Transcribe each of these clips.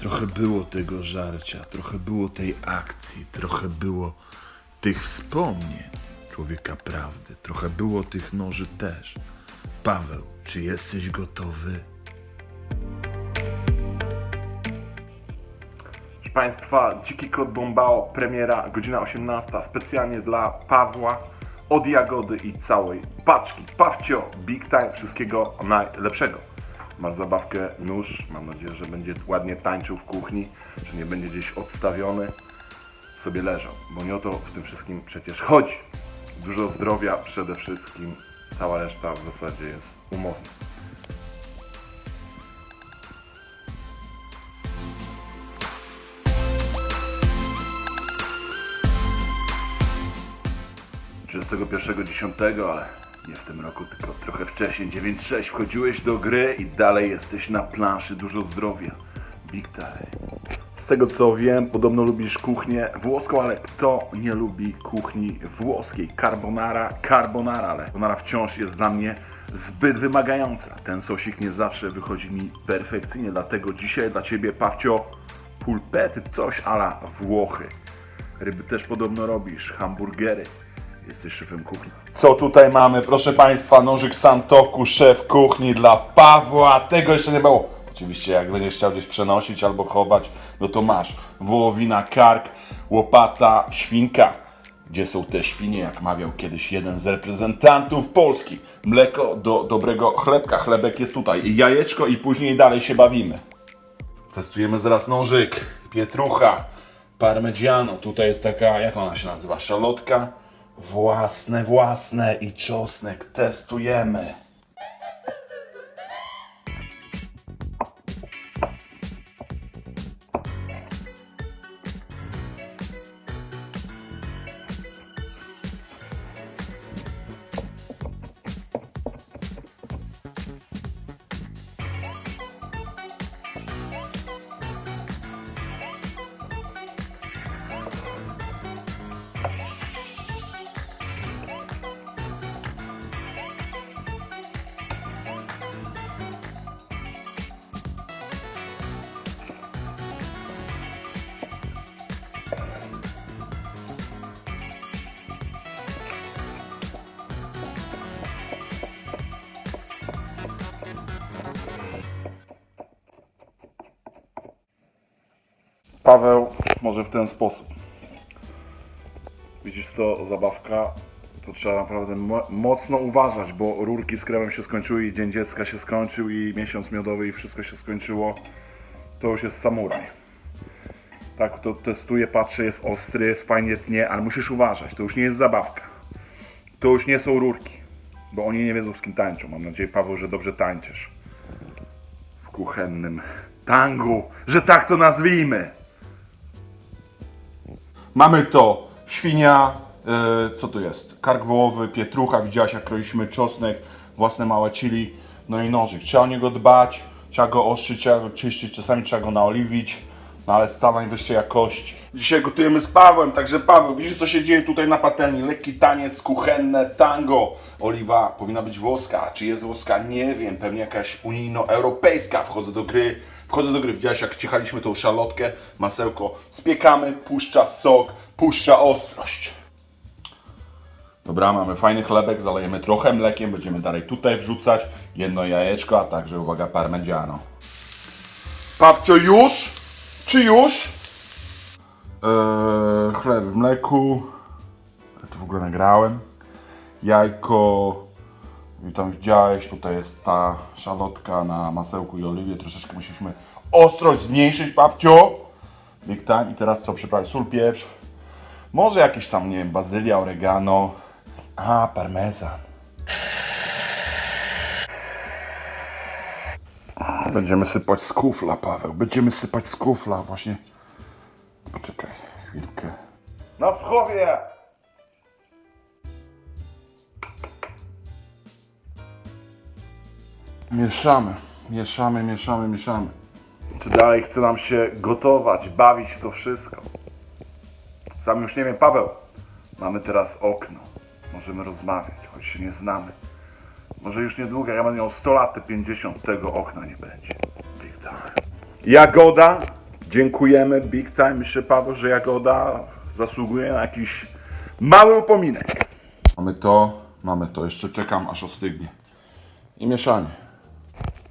Trochę było tego żarcia, trochę było tej akcji, trochę było tych wspomnień człowieka prawdy, trochę było tych noży też. Paweł, czy jesteś gotowy? Proszę Państwa, Dziki Kot Bombao, premiera, godzina 18, specjalnie dla Pawła, od Jagody i całej paczki. Pawcio, big time, wszystkiego najlepszego. Masz zabawkę, nóż, mam nadzieję, że będzie ładnie tańczył w kuchni, że nie będzie gdzieś odstawiony, sobie leżał, bo nie o to w tym wszystkim przecież chodzi. Dużo zdrowia przede wszystkim, cała reszta w zasadzie jest umowna. Dziesiątego, ale nie w tym roku, tylko trochę wcześniej, 9.6. Wchodziłeś do gry i dalej jesteś na planszy, dużo zdrowia. Big time. Z tego co wiem, podobno lubisz kuchnię włoską, ale kto nie lubi kuchni włoskiej? Carbonara, carbonara, ale carbonara wciąż jest dla mnie zbyt wymagająca. Ten sosik nie zawsze wychodzi mi perfekcyjnie, dlatego dzisiaj dla Ciebie, Pawcio, pulpety, coś ala Włochy. Ryby też podobno robisz, hamburgery. Jesteś szefem kuchni. Co tutaj mamy? Proszę Państwa, nożyk Santoku, szef kuchni dla Pawła. Tego jeszcze nie było. Oczywiście, jak będziesz chciał gdzieś przenosić albo chować, no to masz wołowina, kark, łopata, świnka. Gdzie są te świnie, jak mawiał kiedyś jeden z reprezentantów Polski. Mleko do dobrego chlebka. Chlebek jest tutaj. I jajeczko i później dalej się bawimy. Testujemy zaraz nożyk, pietrucha, parmigiano. Tutaj jest taka, jak ona się nazywa? Szalotka. Własne, własne i czosnek. Testujemy. Paweł, może w ten sposób. Widzisz co, zabawka, to trzeba naprawdę mo- mocno uważać, bo rurki z kremem się skończyły i Dzień Dziecka się skończył i miesiąc miodowy i wszystko się skończyło. To już jest samuraj. Tak, to testuję, patrzę, jest ostry, fajnie tnie, ale musisz uważać, to już nie jest zabawka. To już nie są rurki, bo oni nie wiedzą z kim tańczą. Mam nadzieję, Paweł, że dobrze tańczysz. W kuchennym tangu, że tak to nazwijmy. Mamy to świnia, e, co to jest? Kark wołowy, pietrucha, widziałaś jak kroiliśmy czosnek, własne małe chili, no i nożyk. Trzeba o niego dbać, trzeba go ostrzyć, trzeba go czyścić, czasami trzeba go naoliwić, no ale stan najwyższej jakości. Dzisiaj gotujemy z Pawłem, także Paweł, widzisz co się dzieje tutaj na patelni? Lekki taniec, kuchenne tango. Oliwa powinna być włoska, a czy jest włoska? Nie wiem, pewnie jakaś unijno-europejska. Wchodzę do gry, wchodzę do gry. Widziałeś jak ciechaliśmy tą szalotkę, masełko, spiekamy, puszcza sok, puszcza ostrość. Dobra, mamy fajny chlebek, zalejemy trochę mlekiem, będziemy dalej tutaj wrzucać jedno jajeczko, a także uwaga parmigiano. Pawcio już? Czy już? Eee, chleb w mleku. Ja to w ogóle nagrałem. Jajko. I tam widziałeś, tutaj jest ta szalotka na masełku i oliwie. Troszeczkę musieliśmy ostrość zmniejszyć, Pawcio. Big time. I teraz co przyprawić? Sól, pieprz. Może jakieś tam, nie wiem, bazylia, oregano. A, parmezan. Będziemy sypać z kufla, Paweł. Będziemy sypać z kufla, właśnie. Poczekaj chwilkę. Na wschowie! Mieszamy, mieszamy, mieszamy, mieszamy. Czy dalej chce nam się gotować, bawić w to wszystko? Sam już nie wiem, Paweł. Mamy teraz okno. Możemy rozmawiać, choć się nie znamy. Może już niedługo, ja będę miał 100 lat, te 50, tego okna nie będzie. Big time. Jagoda, Dziękujemy Big Time. Myślę, Paweł, że Jagoda zasługuje na jakiś mały upominek. Mamy to, mamy to. Jeszcze czekam, aż ostygnie. I mieszanie.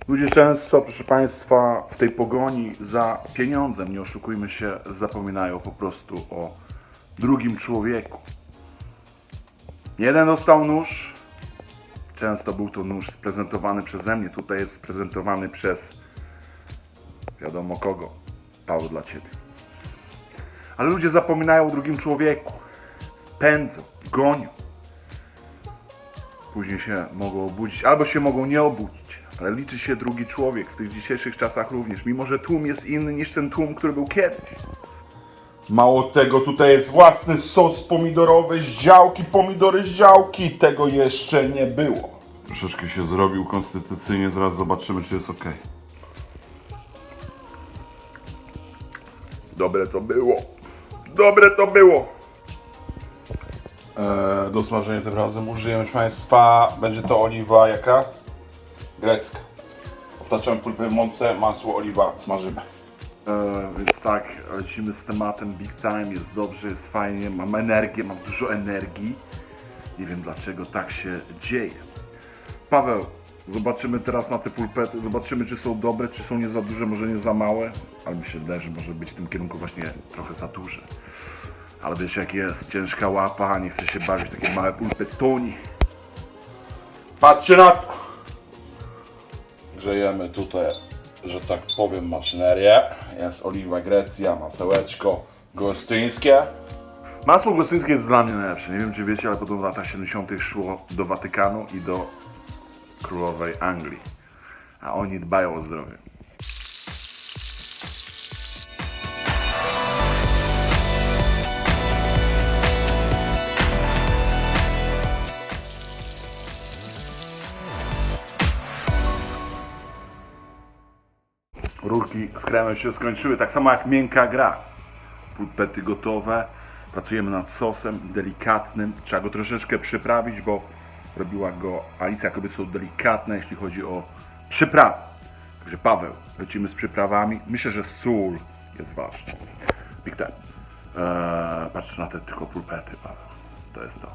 Ludzie często, proszę Państwa, w tej pogoni za pieniądzem, nie oszukujmy się, zapominają po prostu o drugim człowieku. Jeden dostał nóż, często był to nóż sprezentowany przeze mnie, tutaj jest sprezentowany przez wiadomo kogo, Paweł dla Ciebie. Ale ludzie zapominają o drugim człowieku, pędzą, gonią. Później się mogą obudzić, albo się mogą nie obudzić, ale liczy się drugi człowiek w tych dzisiejszych czasach również, mimo że tłum jest inny niż ten tłum, który był kiedyś. Mało tego, tutaj jest własny sos pomidorowy z działki, pomidory z działki. Tego jeszcze nie było. Troszeczkę się zrobił konstytucyjnie, zaraz zobaczymy, czy jest ok. Dobre to było. Dobre to było. Eee, do smażenia tym razem użyjemy, proszę Państwa, będzie to oliwa jaka? Grecka. Obtaczamy pulpę w mące, masło, oliwa, smażymy. E, więc tak, lecimy z tematem Big Time, jest dobrze, jest fajnie, mam energię, mam dużo energii. Nie wiem dlaczego tak się dzieje. Paweł, zobaczymy teraz na te pulpety, zobaczymy czy są dobre, czy są nie za duże, może nie za małe, ale mi się wydaje, że może być w tym kierunku właśnie trochę za duże. Ale wiesz jak jest, ciężka łapa, nie chce się bawić takie małe pulpetoni. Patrzcie na to! Grzejemy tutaj, że tak powiem, maszynerię. Jest oliwa Grecja, masełeczko gostyńskie. Masło gostyńskie jest dla mnie najlepsze. Nie wiem czy wiecie, ale podobno w latach 70. szło do Watykanu i do królowej Anglii. A oni dbają o zdrowie. Rurki z kremem się skończyły, tak samo jak miękka gra. Pulpety gotowe, pracujemy nad sosem delikatnym. Trzeba go troszeczkę przyprawić, bo robiła go Alicja Kobiece delikatne, jeśli chodzi o przyprawy. Także Paweł, lecimy z przyprawami. Myślę, że sól jest ważny. Big Time. Eee, patrz na te tylko pulpety, Paweł. To jest to.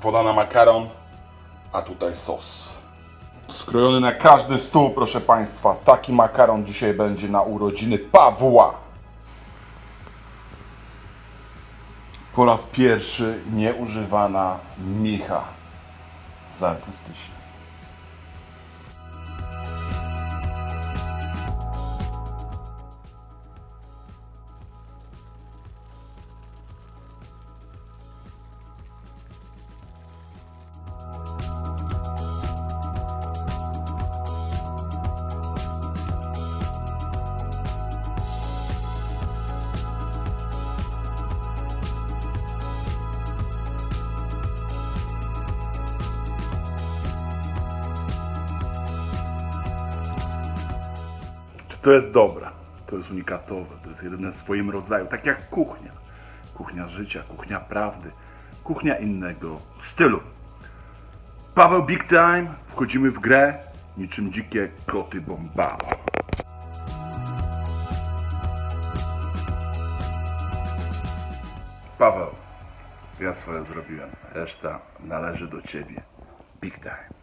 Woda na makaron, a tutaj sos. Skrojony na każdy stół, proszę Państwa. Taki makaron dzisiaj będzie na urodziny Pawła. Po raz pierwszy nieużywana micha z artystycznej. To jest dobre? To jest unikatowe, to jest jedyne w swoim rodzaju, tak jak kuchnia. Kuchnia życia, kuchnia prawdy, kuchnia innego stylu. Paweł Big Time, wchodzimy w grę niczym dzikie koty bombała. Paweł, ja swoje zrobiłem, reszta należy do ciebie. Big Time.